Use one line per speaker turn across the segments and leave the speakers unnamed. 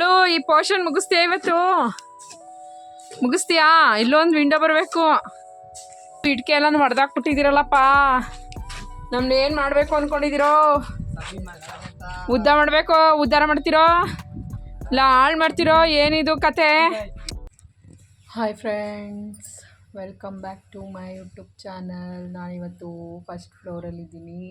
Hello, ಈ portion ಮುಗಿಸ್ತೀಯಾ ಇವತ್ತು? ಮುಗಿಸ್ತೀಯಾ? ಇಲ್ಲೊಂದು ವಿಂಡೋ ಬರಬೇಕು. ಇಟ್ಕೆ ಎಲ್ಲ ಹೊಡೆದಾಕ್ಬಿಟ್ಟಿದ್ದೀರಲ್ಲಪ್ಪ ನಮ್ದು ಏನು ಮಾಡಬೇಕು ಅಂದ್ಕೊಂಡಿದ್ದೀರೋ ಉದ್ದ ಮಾಡಬೇಕು, ಉದ್ಧಾರ ಮಾಡ್ತೀರೋ? ಇಲ್ಲ, ಹಾಳು ಮಾಡ್ತಿರೋ? ಏನಿದು ಕತೆ? Hi friends welcome back to my YouTube channel ನಾನಿವತ್ತು ಫಸ್ಟ್ ಫ್ಲೋರಲ್ಲಿದ್ದೀನಿ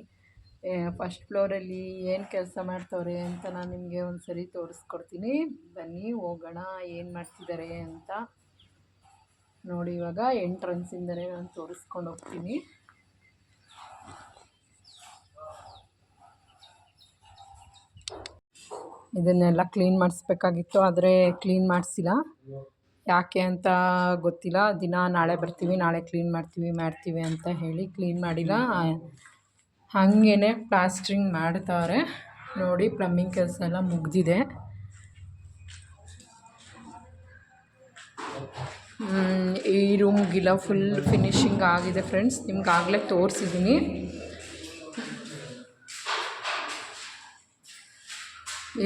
ಫಸ್ಟ್ ಫ್ಲೋರಲ್ಲಿ ಏನು ಕೆಲಸ ಮಾಡ್ತವ್ರೆ ಅಂತ ನಾನು ನಿಮಗೆ ಒಂದು ಸರಿ ತೋರಿಸ್ಕೊಡ್ತೀನಿ. ಬನ್ನಿ, ಹೋಗೋಣ, ಏನು ಮಾಡ್ತಿದ್ದಾರೆ ಅಂತ. ನೋಡಿ, ಇವಾಗ ಎಂಟ್ರೆನ್ಸಿಂದಲೇ ನಾನು ತೋರಿಸ್ಕೊಂಡು ಹೋಗ್ತೀನಿ. ಇದನ್ನೆಲ್ಲ ಕ್ಲೀನ್ ಮಾಡಿಸ್ಬೇಕಾಗಿತ್ತು, ಆದರೆ ಕ್ಲೀನ್ ಮಾಡಿಸಿಲ್ಲ. ಯಾಕೆ ಅಂತ ಗೊತ್ತಿಲ್ಲ. ದಿನ ನಾಳೆ ಬರ್ತೀವಿ, ನಾಳೆ ಕ್ಲೀನ್ ಮಾಡ್ತೀವಿ ಮಾಡ್ತೀವಿ ಅಂತ ಹೇಳಿ ಕ್ಲೀನ್ ಮಾಡಿಲ್ಲ. ಹಾಗೇ ಪ್ಲಾಸ್ಟ್ರಿಂಗ್ ಮಾಡ್ತಾರೆ. ನೋಡಿ ಪ್ಲಮ್ಮಿಂಗ್ ಕೆಲಸ ಎಲ್ಲ ಮುಗಿದಿದೆ. ಈ ರೂಮ್ಗಿಲ್ಲ ಫುಲ್ ಫಿನಿಶಿಂಗ್ ಆಗಿದೆ ಫ್ರೆಂಡ್ಸ್ ನಿಮ್ಗೆ ಆಗಲೇ ತೋರಿಸಿದ್ದೀನಿ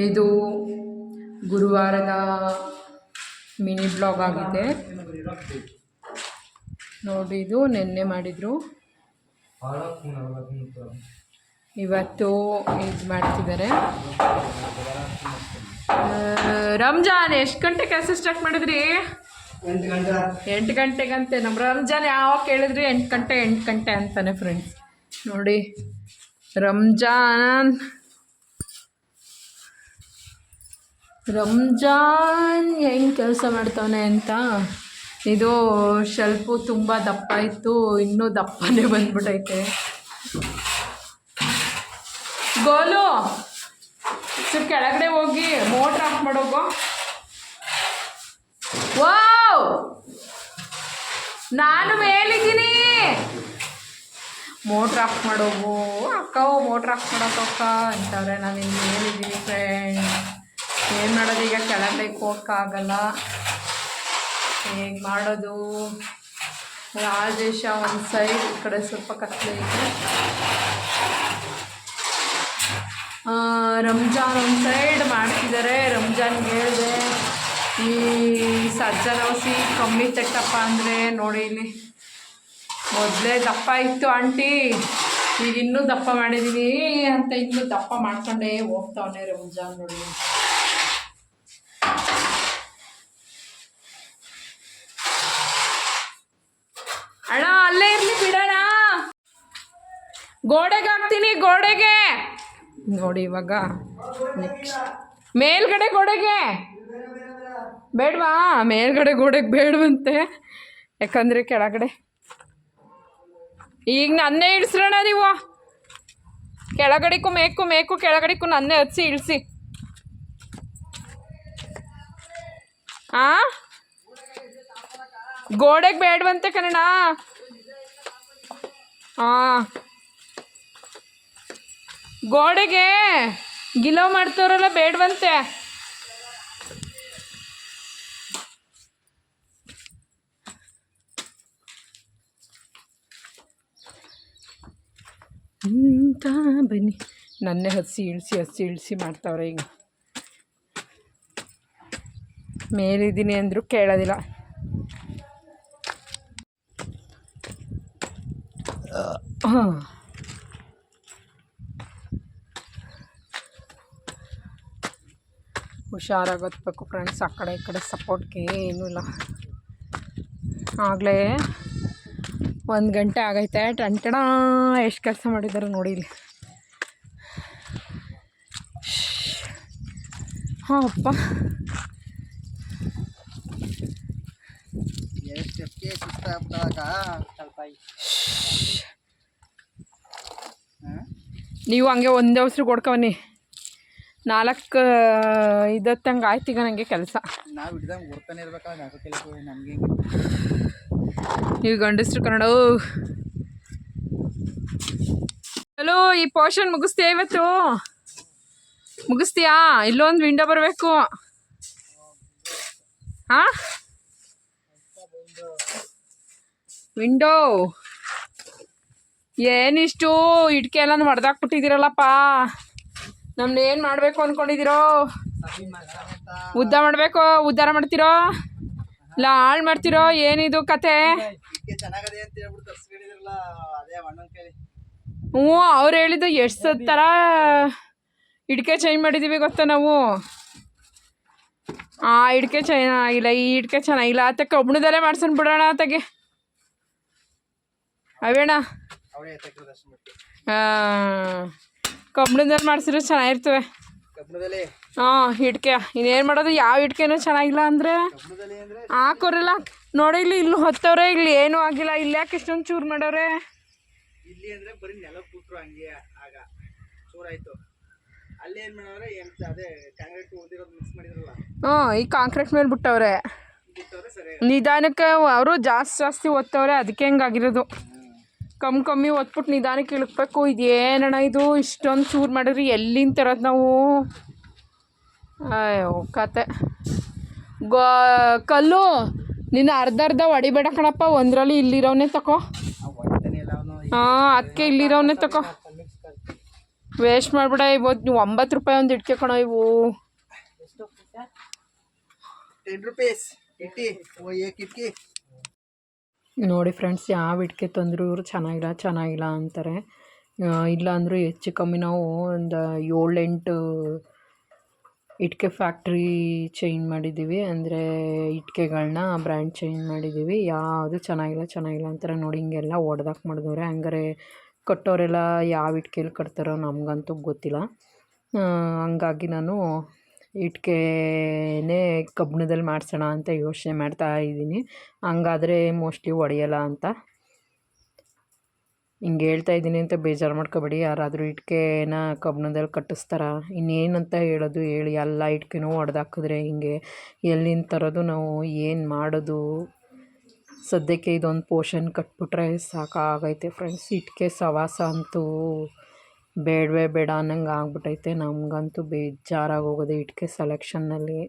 ಇದು ಗುರುವಾರದ ಮಿನಿ ಬ್ಲಾಗ್ ಆಗಿದೆ. ನೋಡಿ ಇದು ನಿನ್ನೆ ಮಾಡಿದರು. ಇವತ್ತು ಇದು ಮಾಡ್ತಿದ್ದಾರೆ. ರಂಜಾನ್ ಎಷ್ಟು ಗಂಟೆ ಕೆಲಸ ಸ್ಟಾರ್ಟ್ ಮಾಡಿದ್ರಿ?
ಎಂಟು
ಗಂಟೆಗಂತೆ ನಮ್ಮ ರಂಜಾನ್ ಯಾವಾಗ ಕೇಳಿದ್ರಿ? ಎಂಟು ಗಂಟೆ ಎಂಟು ಗಂಟೆ ಅಂತಾನೆ ಫ್ರೆಂಡ್ಸ್ ನೋಡಿ ರಂಜಾನ್. ರಂಜಾನ್ ಹೆಂಗೆ ಕೆಲಸ ಮಾಡ್ತಾವನೆ ಅಂತ? ಇದು ಶೆಲ್ಫು ತುಂಬ ದಪ್ಪ ಇತ್ತು, ಇನ್ನೂ ದಪ್ಪನೇ ಬಂದ್ಬಿಟ್ಟೈತೆ ಗೋಲು ಸ್ವಲ್ಪ ಕೆಳಗಡೆ ಹೋಗಿ ಮೋಟ್ರ್ ಆಫ್ ಮಾಡೋಗೋ ವಾವ್ ನಾನು ಮೇಲಿದ್ದೀನಿ. ಮೋಟ್ರ್ ಆಫ್ ಮಾಡೋಗು ಅಕ್ಕ ಮೋಟ್ರ್ ಆಫ್ ಮಾಡೋಕ್ಕ ಅಂತವ್ರೆ, ನಾನು ಇಲ್ಲಿ ಮೇಲಿದ್ದೀನಿ ಫ್ರೆಂಡ್ ಏನು ಮಾಡೋದು, ಈಗ ಕೆಳಗಡೆ ಹೋಗೋಕ್ಕಾಗಲ್ಲ ಹೇಗೆ ಮಾಡೋದು? ರಾಜೇಶ ಒಂದು ಸೈಡ್ ಈ ಕಡೆ ಸ್ವಲ್ಪ ಕತ್ಲೆ ಇದೆ ರಂಜಾನ್ ಒಂದು ಸೈಡ್ ಮಾಡ್ತಿದ್ದಾರೆ ರಂಜಾನ್ ಹೇಳಿದೆ, ಈ ಸಜ್ಜನವಸಿ ಕಮ್ಮಿ ತಟ್ಟಪ್ಪ ಅಂದರೆ ನೋಡಿ ಇಲ್ಲಿ. ಮೊದಲೇ ದಪ್ಪ ಇತ್ತು ಆಂಟಿ. ಈಗ ಇನ್ನೂ ದಪ್ಪ ಮಾಡಿದ್ದೀನಿ ಅಂತ ಇನ್ನೂ ದಪ್ಪ ಮಾಡ್ಕೊಂಡೇ ಹೋಗ್ತಾವನೆ ರಂಜಾನ್ ನೋಡಿ ಅಣ್ಣ ಅಲ್ಲೇ ಇರ್ಲಿ ಬಿಡೋಣ ಗೋಡೆಗೆ ಹಾಕ್ತೀನಿ, ಗೋಡೆಗೆ. ನೋಡಿ ಇವಾಗ ನೆಕ್ಸ್ಟ್ ಮೇಲ್ಗಡೆ ಗೋಡೆಗೆ. ಬೇಡವಾ? ಮೇಲ್ಗಡೆ ಗೋಡೆಗೆ ಬೇಡವಂತೆ. ಯಾಕಂದರೆ ಕೆಳಗಡೆ. ಈಗ ನನ್ನೇ ಇಳಿಸ್ರೋಣ ನೀವು. ಕೆಳಗಡೆಗೂ ಮೇಕು ಮೇಕು, ಕೆಳಗಡೆಗೂ ನನ್ನೇ ಹಚ್ಚಿ ಇಳಿಸಿ. ಆ? ಗೋಡೆಗೆ ಬೇಡವಂತೆ ಕನ್ನಡ ಹಾಂ ಗೋಡೆಗೆ ಗಿಲೋ ಮಾಡ್ತವ್ರಲ್ಲ ಬೇಡವಂತೆ. ಅಂತ ಬನ್ನಿ. ನನ್ನೇ ಹಸಿ ಇಳಿಸಿ ಹಸಿ ಇಳಿಸಿ ಮಾಡ್ತಾವ್ರೆ ಈಗ. ಮೇಲಿದ್ದೀನಿ ಅಂದರೂ ಕೇಳೋದಿಲ್ಲ. ಹಾಂ. ಹುಷಾರಾಗಿ ಓದ್ಬೇಕು ಫ್ರೆಂಡ್ಸ್ ಆ ಕಡೆ ಈ ಕಡೆ ಸಪೋರ್ಟ್ಗೆ ಏನೂ ಇಲ್ಲ. ಆಗಲೇ ಒಂದು ಗಂಟೆ ಆಗೈತೆ. ಟಂಟಣ ಎಷ್ಟು ಕೆಲಸ ಮಾಡಿದ್ದಾರೆ ನೋಡಿ ಇಲ್ಲಿ. ಹಾಂ ಅಪ್ಪ. ನೀವು ಹಂಗೆ ಒಂದೇ ಅವಸರು ಕೊಡ್ಕವನಿ ನಾಲ್ಕು ಇದತ್ತಂಗೆ ಆಯ್ತು ಈಗ ನನಗೆ ಕೆಲಸ.
ನಾವು ಹಿಡ್ದಂಗೆ ಓಡ್ತಾನೆ ಇರ್ಬೇಕಾದ್ರೆ ನಾಲ್ಕು ಕೆಲಸ ನಮಗೆ
ನೀವು ಗಂಡಸ್ರು ಕನ್ನಡ ಹಲೋ ಈ ಪೋರ್ಷನ್ ಮುಗಿಸ್ತೀಯ ಇವತ್ತು? ಮುಗಿಸ್ತೀಯಾ? ಇಲ್ಲೊಂದು ವಿಂಡೋ ಬರಬೇಕು. ಹಾಂ? ವಿಂಡೋ ಏನಿಷ್ಟು ಇಟ್ಕೆ ಎಲ್ಲ ಹೊಡೆದಾಕ್ಬಿಟ್ಟಿದ್ದೀರಲ್ಲಪ್ಪ ನಮ್ದು ಏನು ಮಾಡಬೇಕು ಅಂದ್ಕೊಂಡಿದ್ದೀರೋ ಉದ್ದ ಮಾಡಬೇಕು ಉದ್ಧಾರ ಮಾಡ್ತಿರೋ? ಇಲ್ಲ ಹಾಳು ಮಾಡ್ತಿರೋ? ಏನಿದು ಕತೆ? ಹ್ಞೂ ಅವ್ರು ಹೇಳಿದ್ದು ಎಷ್ಟು ಥರ ಇಡ್ಕೆ ಚೇಂಜ್ ಮಾಡಿದ್ದೀವಿ ಗೊತ್ತಾ ನಾವು? ಆ ಇಡ್ಕೆ ಚೆನ್ನಾಗಿಲ್ಲ ಈ ಇಡ್ಕೆ ಚೆನ್ನಾಗಿಲ್ಲ ಆತ ಕಬ್ಬಣದಲ್ಲೇ ಮಾಡ್ಸೋಣ ಬಿಡೋಣ ಆತಗೆ. ಅವೇಣ
ಹಾಂ
ಕಬ್ಬಣದಲ್ಲಿ ಮಾಡಿಸಿದ್ರೆ ಚೆನ್ನಾಗಿರ್ತವೆ.
ಹಾ
ಹಾಂ ಇಟ್ಕೆ ಇನ್ನೇನು ಮಾಡೋದು ಯಾವ ಇಟ್ಕೆನೂ ಚೆನ್ನಾಗಿಲ್ಲ ಅಂದರೆ ಹಾಕೋರೆಲ್ಲ ನೋಡಿ ಇಲ್ಲಿ ಇಲ್ಲಿ ಹೊತ್ತವ್ರೆ ಇಲ್ಲಿ ಏನೂ ಆಗಿಲ್ಲ. ಇಲ್ಲಿ ಯಾಕೆ ಇಷ್ಟೊಂದು ಚೂರು ಮಾಡೋರೆ?
ಇಲ್ಲಿ ಅಂದ್ರೆ ಬರೀ ನೆಲ ಕೂತ್ರು ಹಂಗೆ ಆಗ. ಚೂರಾಯ್ತು. ಅಲ್ಲಿ ಏನ್ ಮಾಡವ್ರೆ ಏನ್ ಅದೇ ಕಾಂಕ್ರೀಟ್ ಉಳಿದಿರೋದು ಮಿಕ್ಸ್ ಮಾಡಿದ್ರಲ್ಲ?
ಹ್ಞೂ ಈ ಕಾಂಕ್ರೀಟ್ ಮೇಲೆ ಬಿಟ್ಟವ್ರೆ.
ಬಿಟ್ಟವ್ರೆ
ನಿಧಾನಕ್ಕೆ ಅವರು ಜಾಸ್ತಿ ಜಾಸ್ತಿ ಓದ್ತವ್ರೆ ಅದಕ್ಕೆ ಹೆಂಗಾಗಿರೋದು ಕಮ್ಮಿ ಕಮ್ಮಿ ಓದ್ಬಿಟ್ಟು ನಿಧಾನಕ್ಕೆ ಇಳಿಸ್ಬೇಕು ಇದು ಏನಣ್ಣ ಇದು? ಇಷ್ಟೊಂದು ಚೂರು ಮಾಡಿದ್ರಿ ಎಲ್ಲಿಂದ ತರೋದು ನಾವು? ಅಯ್ಯೋ, ಕತೆ. ಗೋ, ಕಲ್ಲು, ನಿನ್ನ ಅರ್ಧ ಅರ್ಧ ಹೊಡಿಬೇಡ ಕಣಪ್ಪ, ಒಂದರಲ್ಲಿ ಇಲ್ಲಿರೋನೇ ತಕೋ. ಹಾಂ ಅದಕ್ಕೆ ಇಲ್ಲಿರೋನೇ ತಕೋ. ವೇಸ್ಟ್ ಮಾಡ್ಬಿಡ ಇವತ್ತು ನೀವು ಒಂಬತ್ತು ರೂಪಾಯಿ ಒಂದು ಇಟ್ಕೆ ಕಣೋ ಇವು.
ಟೆನ್ ರುಪೀಸ್ ಇಟ್ಟಿ
ನೋಡಿ ಫ್ರೆಂಡ್ಸ್, ಯಾವ ಇಟ್ಕೆ ತಂದರೂ ಇವರು ಚೆನ್ನಾಗಿಲ್ಲ ಚೆನ್ನಾಗಿಲ್ಲ ಅಂತಾರೆ. ಇಲ್ಲ ಅಂದರೂ ಹೆಚ್ಚು ಕಮ್ಮಿ ನಾವು ಒಂದು ಏಳೆಂಟು ಇಟ್ಕೆ ಫ್ಯಾಕ್ಟ್ರಿ ಚೇಂಜ್ ಮಾಡಿದ್ದೀವಿ. ಅಂದರೆ ಇಟ್ಕೆಗಳನ್ನ ಬ್ರ್ಯಾಂಡ್ ಚೇಂಜ್ ಮಾಡಿದ್ದೀವಿ. ಯಾವುದು ಚೆನ್ನಾಗಿಲ್ಲ ಚೆನ್ನಾಗಿಲ್ಲ ಅಂತಾರೆ. ನೋಡಿ, ಹಿಂಗೆಲ್ಲ ಒಡೆದಾಕ್ ಮಾಡಿದವ್ರೆ. ಹಂಗಾರೆ ಕಟ್ಟೋರೆಲ್ಲ ಯಾವ ಇಟ್ಕೆಲಿ ಕಟ್ತಾರೋ ನಮಗಂತೂ ಗೊತ್ತಿಲ್ಲ. ಹಂಗಾಗಿ ನಾನು ಇಟ್ಕೆನೇ ಕಬ್ಬಿಣದಲ್ಲಿ ಮಾಡಿಸೋಣ ಅಂತ ಯೋಚನೆ ಮಾಡ್ತಾ ಇದ್ದೀನಿ. ಹಂಗಾದರೆ ಮೋಸ್ಟ್ಲಿ ಒಡೆಯಲ್ಲ ಅಂತ. ಹಿಂಗೆ ಹೇಳ್ತಾ ಇದ್ದೀನಿ ಅಂತ ಬೇಜಾರು ಮಾಡ್ಕೋಬೇಡಿ. ಯಾರಾದರೂ ಇಟ್ಕೆನ ಕಬ್ಬಿಣದಲ್ಲಿ ಕಟ್ಟಿಸ್ತಾರ? ಇನ್ನೇನಂತ ಹೇಳೋದು ಹೇಳಿ. ಎಲ್ಲ ಇಟ್ಕೆನೂ ಒಡೆದಾಕಿದ್ರೆ ಹಿಂಗೆ ಎಲ್ಲಿಂದ ತರೋದು ನಾವು, ಏನು ಮಾಡೋದು? ಸದ್ಯಕ್ಕೆ ಇದೊಂದು ಪೋರ್ಷನ್ ಕಟ್ಬಿಟ್ರೆ ಸಾಕಾಗೈತೆ ಫ್ರೆಂಡ್ಸ್ ಇಟ್ಕೆ ಸವಾಸ ಅಂತೂ ಬೇಡವೇ ಬೇಡ ಅನ್ನಂಗೆ ಆಗ್ಬಿಟ್ಟೈತೆ ನಮಗಂತೂ ಬೇಜಾರಾಗಿ ಹೋಗೋದು ಇಟ್ಕೆ ಸೆಲೆಕ್ಷನ್ನಲ್ಲಿ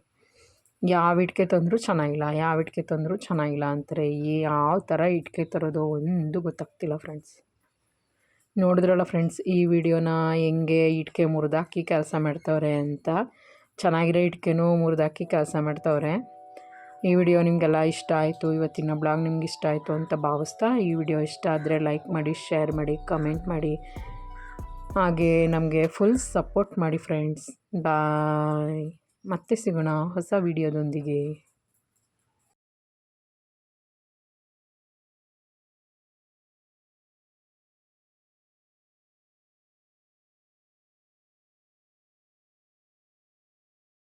ಯಾವ ಇಟ್ಕೆ ತಂದರೂ ಚೆನ್ನಾಗಿಲ್ಲ, ಯಾವ ಇಟ್ಕೆ ತಂದರೂ ಚೆನ್ನಾಗಿಲ್ಲ ಅಂತಾರೆ. ಯಾವ ಥರ ಇಟ್ಕೆ ತರೋದು ಒಂದು ಗೊತ್ತಾಗ್ತಿಲ್ಲ ಫ್ರೆಂಡ್ಸ್. ನೋಡಿದ್ರಲ್ಲ ಫ್ರೆಂಡ್ಸ್, ಈ ವಿಡಿಯೋನ ಹೆಂಗೆ ಇಟ್ಕೆ ಮುರಿದಾಕಿ ಕೆಲಸ ಮಾಡ್ತವ್ರೆ ಅಂತ. ಚೆನ್ನಾಗಿರೋ ಇಟ್ಕೆನೂ ಮುರಿದಾಕಿ ಕೆಲಸ ಮಾಡ್ತವ್ರೆ. ಈ ವಿಡಿಯೋ ನಿಮಗೆಲ್ಲ ಇಷ್ಟ ಆಯಿತು, ಇವತ್ತಿನ ಬ್ಲಾಗ್ ನಿಮ್ಗೆ ಇಷ್ಟ ಆಯಿತು ಅಂತ ಭಾವಿಸ್ತಾ ಈ ವಿಡಿಯೋ ಇಷ್ಟ ಆದರೆ ಲೈಕ್ ಮಾಡಿ, ಶೇರ್ ಮಾಡಿ, ಕಮೆಂಟ್ ಮಾಡಿ. ಹಾಗೆ ನಮಗೆ ಫುಲ್ ಸಪೋರ್ಟ್ ಮಾಡಿ ಫ್ರೆಂಡ್ಸ್ ಬಾಯ್ ಮತ್ತೆ ಸಿಗೋಣ ಹೊಸ ವಿಡಿಯೋದೊಂದಿಗೆ